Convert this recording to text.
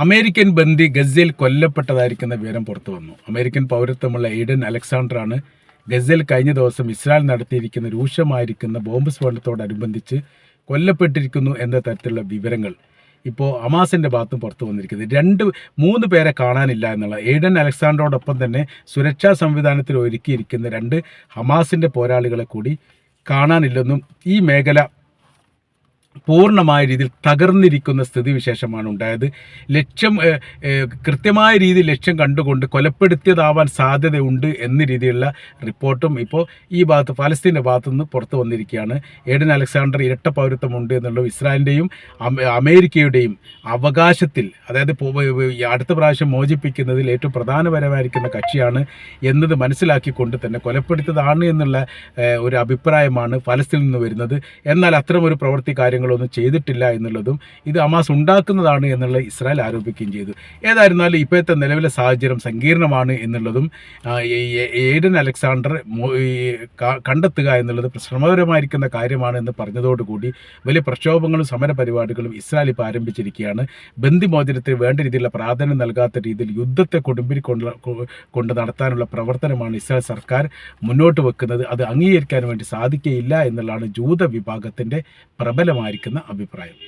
American ബന്ദി ഗസയിൽ കൊല്ലപ്പെട്ടതായിരിക്കുന്ന വിവരം പുറത്തു വന്നു. അമേരിക്കൻ പൗരത്വമുള്ള എയ്ഡൻ അലക്സാണ്ടറാണ് ഗസയിൽ കഴിഞ്ഞ ദിവസം ഇസ്രായേൽ നടത്തിയിരിക്കുന്ന രൂക്ഷമായിരിക്കുന്ന ബോംബ് സ്ഫോടനത്തോടനുബന്ധിച്ച് കൊല്ലപ്പെട്ടിരിക്കുന്നു എന്ന തരത്തിലുള്ള വിവരങ്ങൾ ഇപ്പോൾ അമാസിന്റെ ഭാഗത്തും പുറത്തു വന്നിരിക്കുന്നത് രണ്ട് മൂന്ന് പേരെ കാണാനില്ല എന്നുള്ള എയ്ഡൻ അലക്സാണ്ടറോടൊപ്പം തന്നെ സുരക്ഷാ സംവിധാനത്തിൽ ഒരുക്കിയിരിക്കുന്ന രണ്ട് ഹമാസിന്റെ പോരാളികളെ കൂടി കാണാനില്ലെന്നും ഈ മേഖല പൂർണമായ രീതിയിൽ തകർന്നിരിക്കുന്ന സ്ഥിതിവിശേഷമാണ് ഉണ്ടായത്. ലക്ഷ്യം കൃത്യമായ രീതിയിൽ ലക്ഷ്യം കണ്ടുകൊണ്ട് കൊലപ്പെടുത്തിയതാവാൻ സാധ്യതയുണ്ട് എന്ന രീതിയിലുള്ള റിപ്പോർട്ടും ഇപ്പോൾ ഈ ഭാഗത്ത് ഫലസ്തീന്റെ ഭാഗത്തുനിന്ന് പുറത്തു വന്നിരിക്കുകയാണ്. ഏഡൻ അലക്സാണ്ടർ ഇരട്ട പൗരത്വമുണ്ട് എന്നുള്ള ഇസ്രായേലിന്റെയും അമേരിക്കയുടെയും അവകാശത്തിൽ അതായത് അടുത്ത പ്രാവശ്യം മോചിപ്പിക്കുന്നതിൽ ഏറ്റവും പ്രധാനപരമായിരിക്കുന്ന കക്ഷിയാണ് എന്നത് മനസ്സിലാക്കിക്കൊണ്ട് തന്നെ കൊലപ്പെടുത്തിയതാണ് എന്നുള്ള ഒരു അഭിപ്രായമാണ് ഫലസ്തീനിൽ നിന്ന് വരുന്നത്. എന്നാൽ അത്തരമൊരു പ്രവൃത്തി പ്രവൃത്തി കാര്യങ്ങളൊന്നും ചെയ്തിട്ടില്ല എന്നുള്ളതും ഇത് ഹമാസ് ഉണ്ടാക്കുന്നതാണ് എന്നുള്ള ഇസ്രായേൽ ആരോപിക്കുകയും ചെയ്തു. ഏതായിരുന്നാലും ഇപ്പോഴത്തെ നിലവിലെ സാഹചര്യം സങ്കീർണമാണ് എന്നുള്ളതും ഏഡൻ അലക്സാണ്ടർ കണ്ടെത്തുക എന്നുള്ളത് ശ്രമകരമായിരിക്കുന്ന കാര്യമാണ് എന്ന് പറഞ്ഞതോടുകൂടി വലിയ പ്രക്ഷോഭങ്ങളും സമര പരിപാടികളും ഇസ്രായേൽ ഇപ്പോൾ ആരംഭിച്ചിരിക്കുകയാണ്. ബന്ദിമോചനത്തിന് വേണ്ട രീതിയിലുള്ള പ്രാധാന്യം നൽകാത്ത രീതിയിൽ യുദ്ധത്തെ കൊടുമ്പിരി കൊണ്ട് നടത്താനുള്ള പ്രവർത്തനമാണ് ഇസ്രായേൽ സർക്കാർ മുന്നോട്ട് വെക്കുന്നത്. അത് അംഗീകരിക്കാൻ വേണ്ടി സാധിക്കുകയില്ല എന്നുള്ളതാണ് ജൂത വിഭാഗത്തിന്റെ പ്രബലമായിരിക്കുന്ന അഭിപ്രായം.